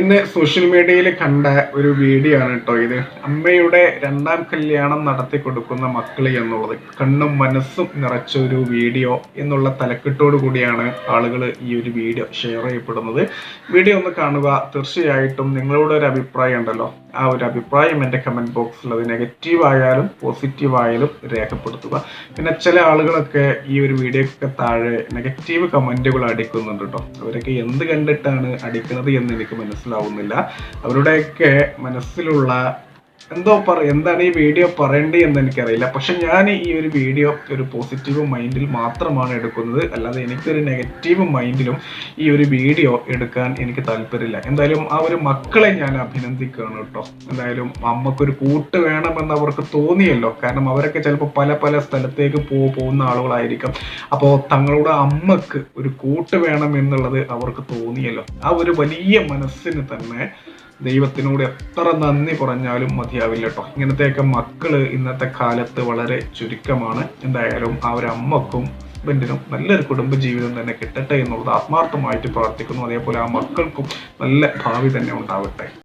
ഇന്ന് സോഷ്യൽ മീഡിയയിൽ കണ്ട ഒരു വീഡിയോ ആണ് കേട്ടോ ഇത്. അമ്മയുടെ രണ്ടാം കല്യാണം നടത്തി കൊടുക്കുന്ന മക്കൾ എന്നുള്ളത്. കണ്ണും മനസ്സും നിറച്ച ഒരു വീഡിയോ എന്നുള്ള തലക്കെട്ടോടു കൂടിയാണ് ആളുകൾ ഈ ഒരു വീഡിയോ ഷെയർ ചെയ്യപ്പെടുന്നത്. വീഡിയോ ഒന്ന് കാണുക. തീർച്ചയായിട്ടും നിങ്ങളുടെ ഒരു അഭിപ്രായം ഉണ്ടല്ലോ. ആ ഒരു അഭിപ്രായം എന്റെ കമന്റ് ബോക്സിൽ അത് നെഗറ്റീവ് ആയാലും പോസിറ്റീവ് ആയാലും രേഖപ്പെടുത്തുക. പിന്നെ ചില ആളുകളൊക്കെ ഈ ഒരു വീഡിയോക്കൊക്കെ താഴെ നെഗറ്റീവ് കമന്റുകൾ അടിക്കുന്നുണ്ട് കേട്ടോ. അവരൊക്കെ എന്ത് കണ്ടിട്ടാണ് അടിക്കുന്നത് എന്ന് എനിക്ക് മനസ്സിലാവുന്നില്ല. അവരുടെയൊക്കെ മനസ്സിലുള്ള എന്തോ പറ എന്താണ് ഈ വീഡിയോ പറയേണ്ടത് എന്ന് എനിക്കറിയില്ല. പക്ഷെ ഞാൻ ഈ ഒരു വീഡിയോ ഒരു പോസിറ്റീവ് മൈൻഡിൽ മാത്രമാണ് എടുക്കുന്നത്. അല്ലാതെ എനിക്കൊരു നെഗറ്റീവ് മൈൻഡിലും ഈ ഒരു വീഡിയോ എടുക്കാൻ എനിക്ക് താല്പര്യമില്ല. എന്തായാലും ആ ഒരു മക്കളെ ഞാൻ അഭിനന്ദിക്കുകയാണ് കേട്ടോ. എന്തായാലും അമ്മക്കൊരു കൂട്ട് വേണമെന്ന് അവർക്ക് തോന്നിയല്ലോ. കാരണം അവരൊക്കെ ചിലപ്പോൾ പല പല സ്ഥലത്തേക്ക് പോ പോകുന്ന ആളുകളായിരിക്കും. അപ്പോൾ തങ്ങളുടെ അമ്മയ്ക്ക് ഒരു കൂട്ട് വേണം എന്നുള്ളത് അവർക്ക് തോന്നിയല്ലോ. ആ ഒരു വലിയ മനസ്സിന് തന്നെ ദൈവത്തിനോട് എത്ര നന്ദി പറഞ്ഞാലും മതിയാവില്ല കേട്ടോ ഇങ്ങനത്തെയൊക്കെ മക്കൾ ഇന്നത്തെ കാലത്ത് വളരെ ചുരുക്കമാണ്. എന്തായാലും ആ ഒരു അമ്മക്കും ഹസ്ബൻഡിനും നല്ലൊരു കുടുംബ ജീവിതം തന്നെ കിട്ടട്ടെ എന്നുള്ളത് ആത്മാർത്ഥമായിട്ട് പ്രാർത്ഥിക്കുന്നു. അതേപോലെ ആ മക്കൾക്കും നല്ല ഭാവി തന്നെ ഉണ്ടാവട്ടെ.